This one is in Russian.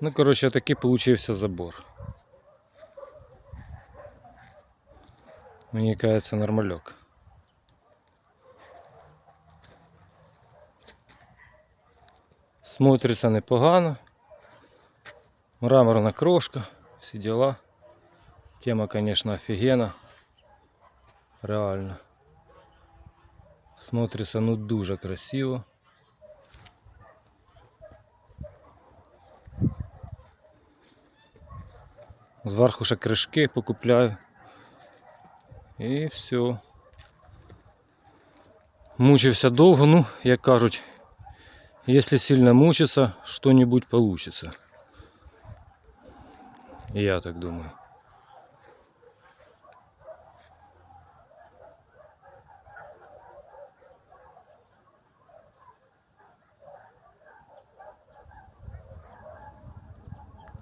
Ну, коротше, такий получився забор. Мені кажется, нормальок. Смотрится непогано. Мраморна крошка, всі дела. Тема, конечно, офігенна. Реально. Смотрится ну дуже красиво. Зверху ще кришки покупляю. І все. Мучився довго, ну, як кажуть, якщо сильно мучиться, що-нибудь получится. Я так думаю.